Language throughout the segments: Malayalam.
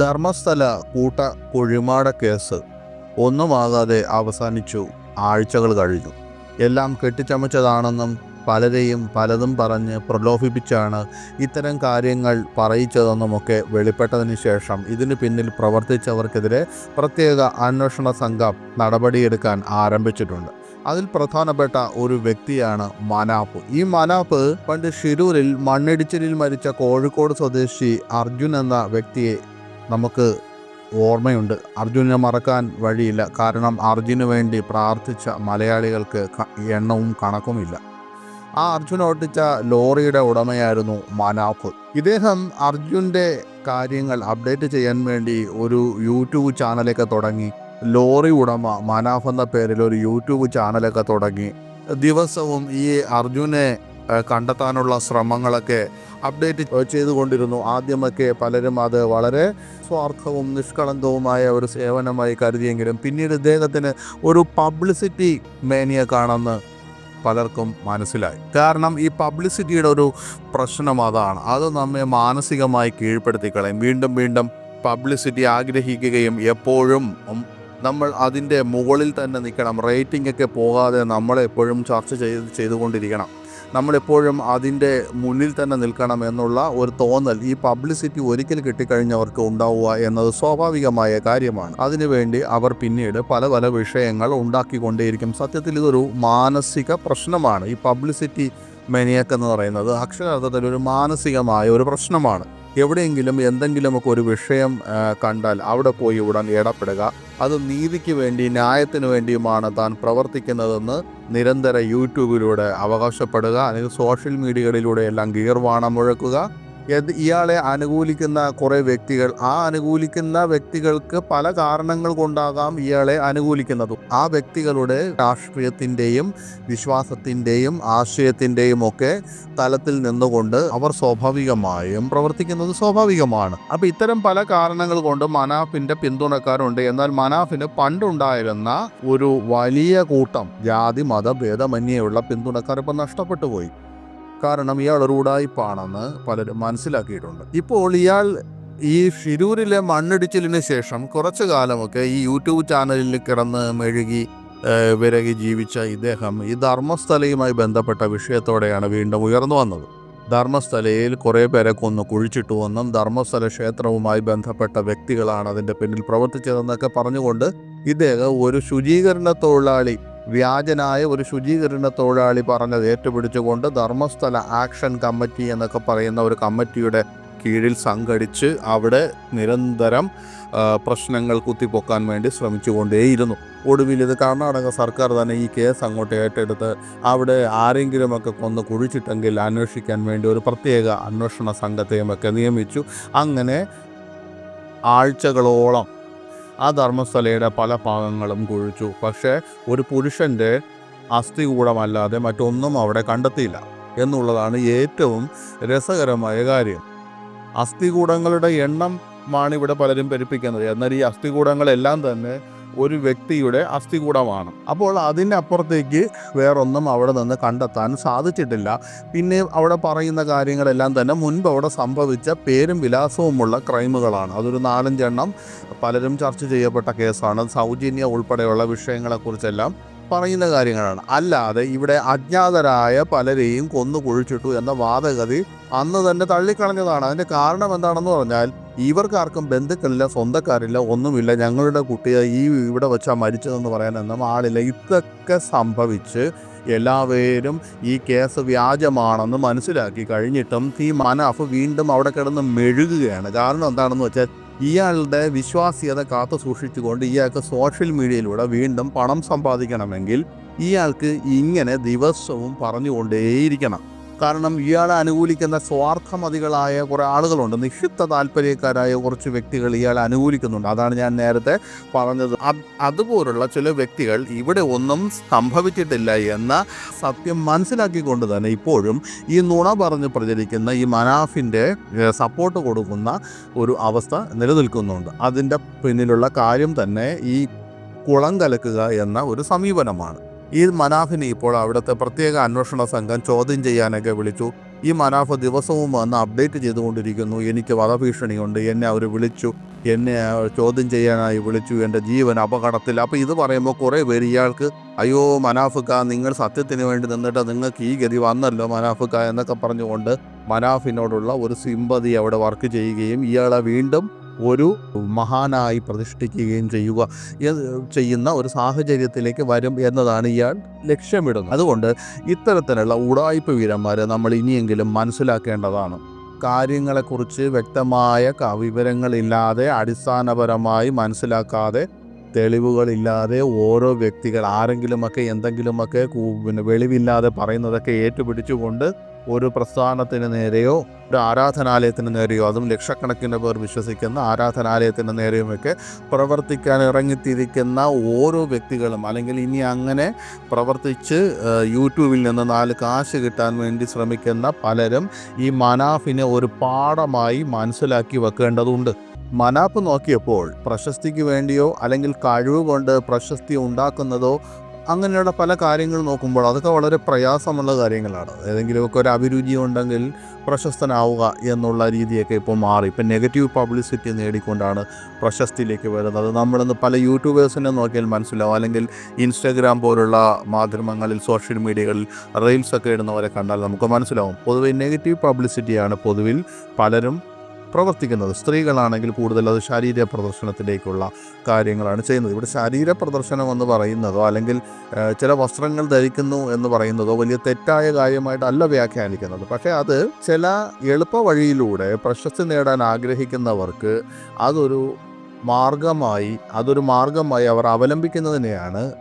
ധർമ്മസ്ഥല കൂട്ട കുഴിമാട കേസ് ഒന്നുമാകാതെ അവസാനിച്ചു. ആഴ്ചകൾ കഴിഞ്ഞു. എല്ലാം കെട്ടിച്ചമച്ചതാണെന്നും പലരെയും പലതും പറഞ്ഞ് പ്രലോഭിപ്പിച്ചാണ് ഇത്തരം കാര്യങ്ങൾ പറയിച്ചതെന്നുമൊക്കെ വെളിപ്പെട്ടതിന് ശേഷം ഇതിന് പിന്നിൽ പ്രവർത്തിച്ചവർക്കെതിരെ പ്രത്യേക അന്വേഷണ സംഘം നടപടിയെടുക്കാൻ ആരംഭിച്ചിട്ടുണ്ട്. അതിൽ പ്രധാനപ്പെട്ട ഒരു വ്യക്തിയാണ് മനാപ്പ്. ഈ മനാപ്പ് പണ്ട് ഷിരൂരിൽ മണ്ണിടിച്ചിലിൽ മരിച്ച കോഴിക്കോട് സ്വദേശി അർജുൻ എന്ന വ്യക്തിയെ നമുക്ക് ഓർമ്മയുണ്ട്. അർജുനെ മറക്കാൻ വഴിയില്ല. കാരണം അർജുന് വേണ്ടി പ്രാർത്ഥിച്ച മലയാളികൾക്ക് എണ്ണവും കണക്കുമില്ല. ആ അർജുൻ ഓട്ടിച്ച ലോറിയുടെ ഉടമയായിരുന്നു മനാഫ്. ഇദ്ദേഹം അർജുന്റെ കാര്യങ്ങൾ അപ്ഡേറ്റ് ചെയ്യാൻ വേണ്ടി ഒരു യൂട്യൂബ് ചാനലൊക്കെ തുടങ്ങി. ലോറി ഉടമ മനാഫ് എന്ന പേരിൽ ഒരു യൂട്യൂബ് ചാനലൊക്കെ തുടങ്ങി. ദിവസവും ഈ അർജുനെ കണ്ടെത്താനുള്ള ശ്രമങ്ങളൊക്കെ അപ്ഡേറ്റ് ചെയ്തുകൊണ്ടിരുന്നു. ആദ്യമൊക്കെ പലരും അത് വളരെ സ്വാർത്ഥവും നിഷ്കളങ്കവുമായ ഒരു സേവനമായി കരുതിയെങ്കിലും പിന്നീട് ഇദ്ദേഹത്തിന് ഒരു പബ്ലിസിറ്റി മേനിയക്കാണെന്ന് പലർക്കും മനസ്സിലായി. കാരണം ഈ പബ്ലിസിറ്റിയുടെ ഒരു പ്രശ്നം അതാണ്. അത് നമ്മെ മാനസികമായി കീഴ്പ്പെടുത്തി കളയും. വീണ്ടും വീണ്ടും പബ്ലിസിറ്റി ആഗ്രഹിക്കുകയും എപ്പോഴും നമ്മൾ അതിന്റെ മുകളിൽ തന്നെ നിൽക്കണം. റേറ്റിംഗ് ഒക്കെ പോകാതെ നമ്മളെപ്പോഴും ചർച്ച ചെയ്ത് ചെയ്തുകൊണ്ടിരിക്കണം. നമ്മളെപ്പോഴും അതിന്റെ മുന്നിൽ തന്നെ നിൽക്കണം എന്നുള്ള ഒരു തോന്നൽ ഈ പബ്ലിസിറ്റി ഒരിക്കൽ കിട്ടിക്കഴിഞ്ഞവർക്ക് ഉണ്ടാവുക എന്നത് സ്വാഭാവികമായ കാര്യമാണ്. അതിനുവേണ്ടി അവർ പിന്നീട് പല പല വിഷയങ്ങൾ ഉണ്ടാക്കിക്കൊണ്ടേയിരിക്കും. സത്യത്തിൽ ഇതൊരു മാനസിക പ്രശ്നമാണ്. ഈ പബ്ലിസിറ്റി മെനിയക്ക് എന്ന് പറയുന്നത് അക്ഷരാർത്ഥത്തിൽ ഒരു മാനസികമായ ഒരു പ്രശ്നമാണ്. എവിടെയെങ്കിലും എന്തെങ്കിലുമൊക്കെ ഒരു വിഷയം കണ്ടാൽ അവിടെ പോയി ഉടൻ ഇടപെടുക. അത് നീതിക്ക് വേണ്ടി ന്യായത്തിന് വേണ്ടിയുമാണ് താൻ പ്രവർത്തിക്കുന്നതെന്ന് നിരന്തര യൂട്യൂബിലൂടെ അവകാശപ്പെടുക അല്ലെങ്കിൽ സോഷ്യൽ മീഡിയകളിലൂടെയെല്ലാം ഗീർവാണം മുഴക്കുക ഇയാളെ അനുകൂലിക്കുന്ന കുറേ വ്യക്തികൾ ആ അനുകൂലിക്കുന്ന വ്യക്തികൾക്ക് പല കാരണങ്ങൾ കൊണ്ടാകാം ഇയാളെ അനുകൂലിക്കുന്നതും. ആ വ്യക്തികളുടെ രാഷ്ട്രീയത്തിന്റെയും വിശ്വാസത്തിന്റെയും ആശയത്തിന്റെയും ഒക്കെ തലത്തിൽ നിന്നുകൊണ്ട് അവർ സ്വാഭാവികമായും പ്രവർത്തിക്കുന്നത് സ്വാഭാവികമാണ്. അപ്പോൾ ഇത്തരം പല കാരണങ്ങൾ കൊണ്ട് മനാഫിന്റെ പിന്തുണക്കാരുണ്ട്. എന്നാൽ മനാഫിന് പണ്ടുണ്ടായിരുന്ന ഒരു വലിയ കൂട്ടം ജാതി മത ഭേദമന്യേയുള്ള പിന്തുണക്കാർ ഇപ്പം നഷ്ടപ്പെട്ടു പോയി. കാരണം ഇയാൾ ഒരു ഉടായ്പാണെന്ന് പലരും മനസ്സിലാക്കിയിട്ടുണ്ട്. ഇപ്പോൾ ഇയാൾ ഈ ഷിരൂരിലെ മണ്ണിടിച്ചിലിന് ശേഷം കുറച്ചു കാലമൊക്കെ ഈ യൂട്യൂബ് ചാനലിൽ കിടന്ന് മെഴുകി വിരകി ജീവിച്ച ഇദ്ദേഹം ഈ ധർമ്മസ്ഥലയുമായി ബന്ധപ്പെട്ട വിഷയത്തോടെയാണ് വീണ്ടും ഉയർന്നു വന്നത്. ധർമ്മസ്ഥലയിൽ കുറേ പേരെ കൊന്നു കുഴിച്ചിട്ടുവെന്നും ധർമ്മസ്ഥല ക്ഷേത്രവുമായി ബന്ധപ്പെട്ട വ്യക്തികളാണ് അതിന്റെ പിന്നിൽ പ്രവർത്തിച്ചതെന്നൊക്കെ പറഞ്ഞുകൊണ്ട് ഇദ്ദേഹം ഒരു ശുചീകരണ തൊഴിലാളി വ്യാജനായ ഒരു ശുചീകരണ തൊഴിലാളി പറഞ്ഞത് ഏറ്റുപിടിച്ചുകൊണ്ട് ധർമ്മസ്ഥല ആക്ഷൻ കമ്മിറ്റി എന്നൊക്കെ പറയുന്ന ഒരു കമ്മിറ്റിയുടെ കീഴിൽ സംഘടിച്ച് അവിടെ നിരന്തരം പ്രശ്നങ്ങൾ കുത്തിപ്പൊക്കാൻ വേണ്ടി ശ്രമിച്ചുകൊണ്ടേയിരുന്നു. ഒടുവിൽ ഇത് കർണാടക സർക്കാർ തന്നെ ഈ കേസ് അങ്ങോട്ട് ഏറ്റെടുത്ത് അവിടെ ആരെങ്കിലുമൊക്കെ കൊന്ന് കുഴിച്ചിട്ടെങ്കിൽ അന്വേഷിക്കാൻ വേണ്ടി ഒരു പ്രത്യേക അന്വേഷണ സംഘത്തെയുമൊക്കെ നിയമിച്ചു. അങ്ങനെ ആഴ്ചകളോളം ആ ധർമ്മസ്ഥലയുടെ പല ഭാഗങ്ങളും കുഴിച്ചു. പക്ഷേ ഒരു പുരുഷന്റെ അസ്ഥികൂടമല്ലാതെ മറ്റൊന്നും അവിടെ കണ്ടെത്തിയില്ല എന്നുള്ളതാണ് ഏറ്റവും രസകരമായ കാര്യം. അസ്ഥികൂടങ്ങളുടെ എണ്ണമാണ് ഇവിടെ പലരും പെരുപ്പിക്കുന്നത്. എന്നാൽ ഈ അസ്ഥികൂടങ്ങളെല്ലാം തന്നെ ഒരു വ്യക്തിയുടെ അസ്ഥികൂടമാണ്. അപ്പോൾ അതിന്റെ അപ്പുറത്തേക്ക് വേറൊന്നും അവിടെ നിന്ന് കണ്ടെത്താൻ സാധിച്ചിട്ടില്ല. പിന്നെ അവിടെ പറയുന്ന കാര്യങ്ങളെല്ലാം തന്നെ മുൻപ് അവിടെ സംഭവിച്ച പേരും വിലാസവുമുള്ള ക്രൈമുകളാണ്. അതൊരു നാലഞ്ചെണ്ണം പലരും ചർച്ച ചെയ്യപ്പെട്ട കേസാണ്. സൗജന്യ ഉൾപ്പെടെയുള്ള വിഷയങ്ങളെക്കുറിച്ചെല്ലാം പറയുന്ന കാര്യങ്ങളാണ്. അല്ലാതെ ഇവിടെ അജ്ഞാതരായ പലരെയും കൊന്നു കുഴിച്ചിട്ടു എന്ന വാദഗതി അന്ന് തന്നെ തള്ളിക്കളഞ്ഞതാണ്. അതിന്റെ കാരണം എന്താണെന്ന് പറഞ്ഞാൽ ഇവർക്കാർക്കും ബന്ധുക്കളില്ല സ്വന്തക്കാരില്ല ഒന്നുമില്ല. ഞങ്ങളുടെ കുട്ടിയെ ഈ ഇവിടെ വെച്ചാൽ മരിച്ചതെന്ന് പറയാനൊന്നും ആളില്ല. ഇതൊക്കെ സംഭവിച്ച് എല്ലാവരും ഈ കേസ് വ്യാജമാണെന്ന് മനസ്സിലാക്കി കഴിഞ്ഞിട്ടും ഈ മനാഫ് വീണ്ടും അവിടെ കിടന്ന് മെഴുകുകയാണ്. കാരണം എന്താണെന്ന് വെച്ചാൽ ഇയാളുടെ വിശ്വാസ്യത കാത്തു സൂക്ഷിച്ചുകൊണ്ട് ഇയാൾക്ക് സോഷ്യൽ മീഡിയയിലൂടെ വീണ്ടും പണം സമ്പാദിക്കണമെങ്കിൽ ഇയാൾക്ക് ഇങ്ങനെ ദിവസവും പറഞ്ഞുകൊണ്ടേയിരിക്കണം. കാരണം ഇയാളെ അനുകൂലിക്കുന്ന സ്വാർത്ഥമതികളായ കുറേ ആളുകളുണ്ട്. നിക്ഷിപ്ത താല്പര്യക്കാരായ കുറച്ച് വ്യക്തികൾ ഇയാളെ അനുകൂലിക്കുന്നുണ്ട്. അതാണ് ഞാൻ നേരത്തെ പറഞ്ഞത്. അതുപോലുള്ള ചില വ്യക്തികൾ ഇവിടെ ഒന്നും സംഭവിച്ചിട്ടില്ല എന്ന സത്യം മനസ്സിലാക്കിക്കൊണ്ട് തന്നെ ഇപ്പോഴും ഈ നുണ പറഞ്ഞ് പ്രചരിക്കുന്ന ഈ മനാഫിന്റെ സപ്പോർട്ട് കൊടുക്കുന്ന ഒരു അവസ്ഥ നിലനിൽക്കുന്നുണ്ട്. അതിന്റെ പിന്നിലുള്ള കാര്യം തന്നെ ഈ കുളം കലക്കുക എന്ന ഒരു സമീപനമാണ്. ഈ മനാഫിനെ ഇപ്പോൾ അവിടുത്തെ പ്രത്യേക അന്വേഷണ സംഘം ചോദ്യം ചെയ്യാനൊക്കെ വിളിച്ചു. ഈ മനാഫ് ദിവസവും വന്ന് അപ്ഡേറ്റ് ചെയ്തുകൊണ്ടിരിക്കുന്നു. എനിക്ക് വധഭീഷണിയുണ്ട്. എന്നെ അവർ വിളിച്ചു. എന്നെ ചോദ്യം ചെയ്യാനായി വിളിച്ചു. എന്റെ ജീവൻ അപകടത്തിൽ. അപ്പോൾ ഇത് പറയുമ്പോൾ കുറേ പേര് ഇയാൾക്ക് അയ്യോ മനാഫുക്ക നിങ്ങൾ സത്യത്തിന് വേണ്ടി നിന്നിട്ട് നിങ്ങൾക്ക് ഈ ഗതി വന്നല്ലോ മനാഫുക്ക എന്നൊക്കെ പറഞ്ഞുകൊണ്ട് മനാഫിനോടുള്ള ഒരു സിമ്പതി അവിടെ വർക്ക് ചെയ്യുകയും ഇയാളെ വീണ്ടും ഒരു മഹാനായി പ്രതിഷ്ഠിക്കുകയും ചെയ്യുക ചെയ്യുന്ന ഒരു സാഹചര്യത്തിലേക്ക് വരും എന്നതാണ് ഇയാൾ ലക്ഷ്യമിടുന്നത്. അതുകൊണ്ട് ഇത്തരത്തിലുള്ള ഉടായ്പ വീരന്മാരെ നമ്മൾ ഇനിയെങ്കിലും മനസ്സിലാക്കേണ്ടതാണ്. കാര്യങ്ങളെക്കുറിച്ച് വ്യക്തമായ വിവരങ്ങളില്ലാതെ അടിസ്ഥാനപരമായി മനസ്സിലാക്കാതെ തെളിവുകളില്ലാതെ ഓരോ വ്യക്തികൾ ആരെങ്കിലുമൊക്കെ എന്തെങ്കിലുമൊക്കെ പിന്നെ വെളിവില്ലാതെ പറയുന്നതൊക്കെ ഏറ്റുപിടിച്ചുകൊണ്ട് ഒരു പ്രസ്ഥാനത്തിന് നേരെയോ ഒരു ആരാധനാലയത്തിന് നേരെയോ അതും ലക്ഷക്കണക്കിന് പേർ വിശ്വസിക്കുന്ന ആരാധനാലയത്തിന് നേരെയുമൊക്കെ പ്രവർത്തിക്കാൻ ഇറങ്ങിത്തിരിക്കുന്ന ഓരോ വ്യക്തികളും അല്ലെങ്കിൽ ഇനി അങ്ങനെ പ്രവർത്തിച്ച് യൂട്യൂബിൽ നിന്ന് നാല് കാശ് കിട്ടാൻ വേണ്ടി ശ്രമിക്കുന്ന പലരും ഈ മനാഫിനെ ഒരു പാഠമായി മനസ്സിലാക്കി വെക്കേണ്ടതുണ്ട്. മനാപ്പ് നോക്കിയപ്പോൾ പ്രശസ്തിക്ക് വേണ്ടിയോ അല്ലെങ്കിൽ കഴിവ് കൊണ്ട് പ്രശസ്തി ഉണ്ടാക്കുന്നതോ അങ്ങനെയുള്ള പല കാര്യങ്ങൾ നോക്കുമ്പോൾ അതൊക്കെ വളരെ പ്രയാസമുള്ള കാര്യങ്ങളാണ്. ഏതെങ്കിലുമൊക്കെ ഒരു അഭിരുചി ഉണ്ടെങ്കിൽ പ്രശസ്തനാവുക എന്നുള്ള രീതിയൊക്കെ ഇപ്പോൾ മാറി. ഇപ്പം നെഗറ്റീവ് പബ്ലിസിറ്റി നേടിക്കൊണ്ടാണ് പ്രശസ്തിയിലേക്ക് വരുന്നത്. നമ്മളിന്ന് പല യൂട്യൂബേഴ്സിനെ നോക്കിയാൽ മനസ്സിലാവും. അല്ലെങ്കിൽ ഇൻസ്റ്റാഗ്രാം പോലുള്ള മാധ്യമങ്ങളിൽ സോഷ്യൽ മീഡിയകളിൽ റീൽസ് ഒക്കെ ഇടുന്നവരെ കണ്ടാൽ നമുക്ക് മനസ്സിലാവും. പൊതുവെ നെഗറ്റീവ് പബ്ലിസിറ്റിയാണ് പൊതുവിൽ പലരും പ്രവർത്തിക്കുന്നത്. സ്ത്രീകളാണെങ്കിൽ കൂടുതൽ അത് ശാരീരിക പ്രദർശനത്തിലേക്കുള്ള കാര്യങ്ങളാണ് ചെയ്യുന്നത്. ഇവിടെ ശാരീര പ്രദർശനം എന്ന് പറയുന്നതോ അല്ലെങ്കിൽ ചില വസ്ത്രങ്ങൾ ധരിക്കുന്നു എന്ന് പറയുന്നതോ വലിയ തെറ്റായ കാര്യമായിട്ടല്ല വ്യാഖ്യാനിക്കുന്നത്. പക്ഷേ അത് ചില എളുപ്പ വഴിയിലൂടെ പ്രശസ്തി നേടാൻ ആഗ്രഹിക്കുന്നവർക്ക് അതൊരു മാർഗമായി അതൊരു മാർഗമായി അവർ അവലംബിക്കുന്നതിനെയാണ്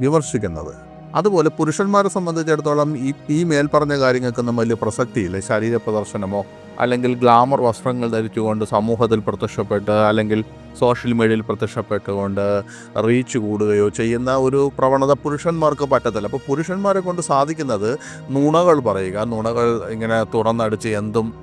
വിമർശിക്കുന്നത്. അതുപോലെ പുരുഷന്മാരെ സംബന്ധിച്ചിടത്തോളം ഈ ഈ മേൽപ്പറഞ്ഞ കാര്യങ്ങൾക്കൊന്നും വലിയ പ്രസക്തിയില്ല. ശാരീരിക പ്രദർശനമോ അല്ലെങ്കിൽ ഗ്ലാമർ വസ്ത്രങ്ങൾ ധരിച്ചുകൊണ്ട് സമൂഹത്തിൽ പ്രത്യക്ഷപ്പെട്ട് അല്ലെങ്കിൽ സോഷ്യൽ മീഡിയയിൽ പ്രത്യക്ഷപ്പെട്ടുകൊണ്ട് റീച്ച് കൂടുകയോ ചെയ്യുന്ന ഒരു പ്രവണത പുരുഷന്മാർക്ക് പറ്റത്തില്ല. അപ്പോൾ പുരുഷന്മാരെ കൊണ്ട് സാധിക്കുന്നത് നുണകൾ പറയുക നുണകൾ ഇങ്ങനെ തുറന്നടിച്ച് എന്തും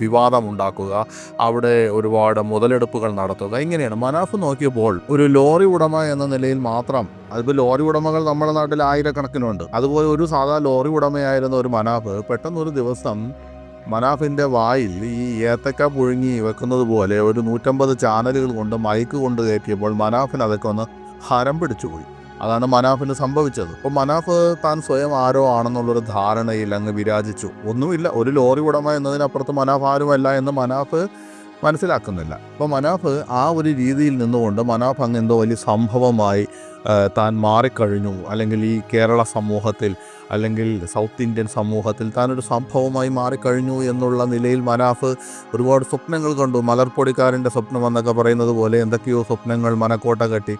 വിവാദം ഉണ്ടാക്കുക അവിടെ ഒരുപാട് മുതലെടുപ്പുകൾ നടത്തുക ഇങ്ങനെയാണ്. മനാഫ് നോക്കിയപ്പോൾ ഒരു ലോറി ഉടമ എന്ന നിലയിൽ മാത്രം അതിപ്പോൾ ലോറി ഉടമകൾ നമ്മുടെ നാട്ടിൽ ആയിരക്കണക്കിനുണ്ട്. അതുപോലെ ഒരു സാധാ ലോറി ഉടമയായിരുന്ന ഒരു മനാഫ് പെട്ടെന്നൊരു ദിവസം മനാഫിന്റെ വായിൽ ഈ ഏത്തക്ക പുഴുങ്ങി വെക്കുന്നത് പോലെ ഒരു നൂറ്റമ്പത് ചാനലുകൾ കൊണ്ട് മൈക്ക് കൊണ്ട് കയറ്റിയപ്പോൾ മനാഫിന് അതൊക്കെ ഒന്ന് ഹരം പിടിച്ചുപോയി അതാണ് മനാഫിന് സംഭവിച്ചത്. അപ്പോൾ മനാഫ് താൻ സ്വയം ആരോ ആണെന്നുള്ളൊരു ധാരണയിൽ അങ്ങ് വിരാജിച്ചു. ഒന്നുമില്ല ഒരു ലോറി ഉടമ എന്നതിനപ്പുറത്ത് മനാഫ് ആരുമല്ല എന്ന് മനാഫ് മനസ്സിലാക്കുന്നില്ല. അപ്പോൾ മനാഫ് ആ ഒരു രീതിയിൽ നിന്നുകൊണ്ട് മനാഫ് അങ്ങ് എന്തോ വലിയ സംഭവമായി താൻ മാറിക്കഴിഞ്ഞു. അല്ലെങ്കിൽ ഈ കേരള സമൂഹത്തിൽ അല്ലെങ്കിൽ സൗത്ത് ഇന്ത്യൻ സമൂഹത്തിൽ താനൊരു സംഭവമായി മാറിക്കഴിഞ്ഞു എന്നുള്ള നിലയിൽ മനാഫ് ഒരുപാട് സ്വപ്നങ്ങൾ കണ്ടു. മലർപ്പൊടിക്കാരന്റെ സ്വപ്നം എന്നൊക്കെ പറയുന്നത് പോലെ എന്തൊക്കെയോ സ്വപ്നങ്ങൾ മനക്കോട്ട കെട്ടി.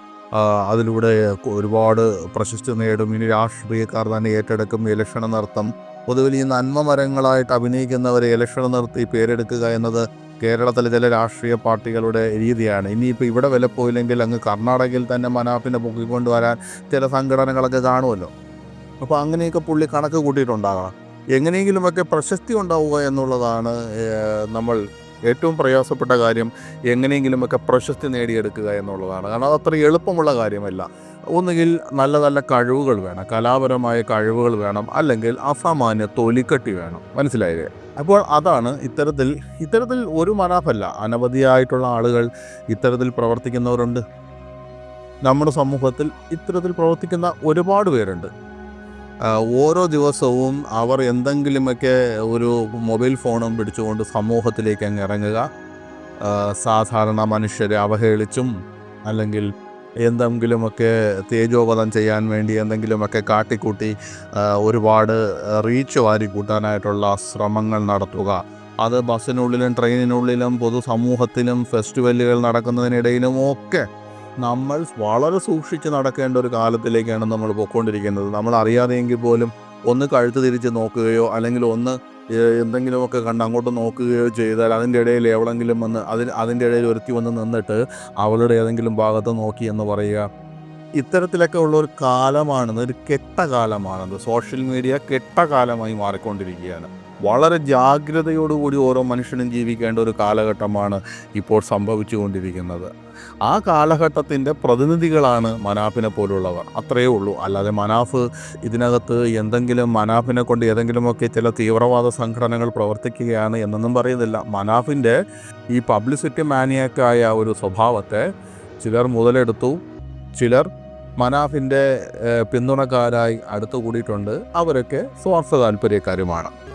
അതിലൂടെ ഒരുപാട് പ്രശസ്തി നേടും. ഇനി രാഷ്ട്രീയക്കാർ തന്നെ ഏറ്റെടുക്കും. ഇലക്ഷന് നിർത്തും പൊതുവിൽ ഈ നന്മമരങ്ങളായിട്ട് അഭിനയിക്കുന്നവരെ ഇലക്ഷൻ നിർത്തി പേരെടുക്കുക എന്നത് കേരളത്തിലെ ചില രാഷ്ട്രീയ പാർട്ടികളുടെ രീതിയാണ്. ഇനിയിപ്പോൾ ഇവിടെ വില പോയില്ലെങ്കിൽ അങ്ങ് കർണാടകയിൽ തന്നെ മനാഫിനെ പൊക്കിക്കൊണ്ടുവരാൻ ചില സംഘടനകളൊക്കെ കാണുമല്ലോ. അപ്പോൾ അങ്ങനെയൊക്കെ പുള്ളി കണക്ക് കൂട്ടിയിട്ടുണ്ടാകണം എങ്ങനെയെങ്കിലുമൊക്കെ പ്രശസ്തി ഉണ്ടാവുക എന്നുള്ളതാണ് നമ്മൾ ഏറ്റവും പ്രയാസപ്പെട്ട കാര്യം. എങ്ങനെയെങ്കിലുമൊക്കെ പ്രശസ്തി നേടിയെടുക്കുക എന്നുള്ളതാണ്. കാരണം അത് അത്ര എളുപ്പമുള്ള കാര്യമല്ല. ഒന്നുകിൽ നല്ല നല്ല കഴിവുകൾ വേണം കലാപരമായ കഴിവുകൾ വേണം അല്ലെങ്കിൽ അസാമാന്യ തൊലിക്കട്ടി വേണം. മനസ്സിലായില്ലേ? അപ്പോൾ അതാണ് ഇത്തരത്തിൽ ഇത്തരത്തിൽ ഒരു മനാഫല്ല. അനവധിയായിട്ടുള്ള ആളുകൾ ഇത്തരത്തിൽ പ്രവർത്തിക്കുന്നവരുണ്ട്. നമ്മുടെ സമൂഹത്തിൽ ഇത്തരത്തിൽ പ്രവർത്തിക്കുന്ന ഒരുപാട് പേരുണ്ട്. ഓരോ ദിവസവും അവർ എന്തെങ്കിലുമൊക്കെ ഒരു മൊബൈൽ ഫോണും പിടിച്ചുകൊണ്ട് സമൂഹത്തിലേക്ക് അങ്ങ് ഇറങ്ങുക. സാധാരണ മനുഷ്യരെ അവഹേളിച്ചും അല്ലെങ്കിൽ എന്തെങ്കിലുമൊക്കെ തേജോവധം ചെയ്യാൻ വേണ്ടി എന്തെങ്കിലുമൊക്കെ കാട്ടിക്കൂട്ടി ഒരുപാട് റീച്ച് വാരി കൂട്ടാനായിട്ടുള്ള ശ്രമങ്ങൾ നടത്തുക. അത് ബസ്സിനുള്ളിലും ട്രെയിനിനുള്ളിലും പൊതുസമൂഹത്തിലും ഫെസ്റ്റിവലുകൾ നടക്കുന്നതിനിടയിലും ഒക്കെ നമ്മൾ വളരെ സൂക്ഷിച്ച് നടക്കേണ്ട ഒരു കാലത്തിലേക്കാണ് നമ്മൾ പോയിക്കൊണ്ടിരിക്കുന്നത്. നമ്മൾ അറിയാതെയെങ്കിൽ പോലും ഒന്ന് കഴുത്ത് തിരിച്ച് നോക്കുകയോ അല്ലെങ്കിൽ ഒന്ന് എന്തെങ്കിലുമൊക്കെ കണ്ട് അങ്ങോട്ട് നോക്കുകയോ ചെയ്താൽ അതിന്റെ ഇടയിൽ എവിടെങ്കിലും വന്ന് അതിന് അതിന്റെ ഇടയിൽ ഒരുത്തി വന്ന് നിന്നിട്ട് അവളുടെ ഏതെങ്കിലും ഭാഗത്ത് നോക്കി എന്ന് പറയുക. ഇത്തരത്തിലൊക്കെ ഉള്ള ഒരു കാലമാണെന്ന് ഒരു കെട്ട കാലമാണെന്ന് സോഷ്യൽ മീഡിയ കെട്ട കാലമായി മാറിക്കൊണ്ടിരിക്കുകയാണ്. വളരെ ജാഗ്രതയോടുകൂടി ഓരോ മനുഷ്യനും ജീവിക്കേണ്ട ഒരു കാലഘട്ടമാണ് ഇപ്പോൾ സംഭവിച്ചുകൊണ്ടിരിക്കുന്നത്. ആ കാലഘട്ടത്തിന്റെ പ്രതിനിധികളാണ് മനാഫിനെ പോലുള്ളവർ. അത്രയേ ഉള്ളൂ. അല്ലാതെ മനാഫ് ഇതിനകത്ത് എന്തെങ്കിലും മനാഫിനെ കൊണ്ട് ഏതെങ്കിലുമൊക്കെ ചില തീവ്രവാദ സംഘടനകൾ പ്രവർത്തിക്കുകയാണ് എന്നൊന്നും പറയുന്നില്ല. മനാഫിന്റെ ഈ പബ്ലിസിറ്റി മാനിയക്കായ ഒരു സ്വഭാവത്തെ ചിലർ മുതലെടുത്തു. ചിലർ മനാഫിന്റെ പിന്തുണക്കാരായി അടുത്തു കൂടിയിട്ടുണ്ട് അവരൊക്കെ സ്വാർത്ഥ താല്പര്യക്കാരുമാണ്.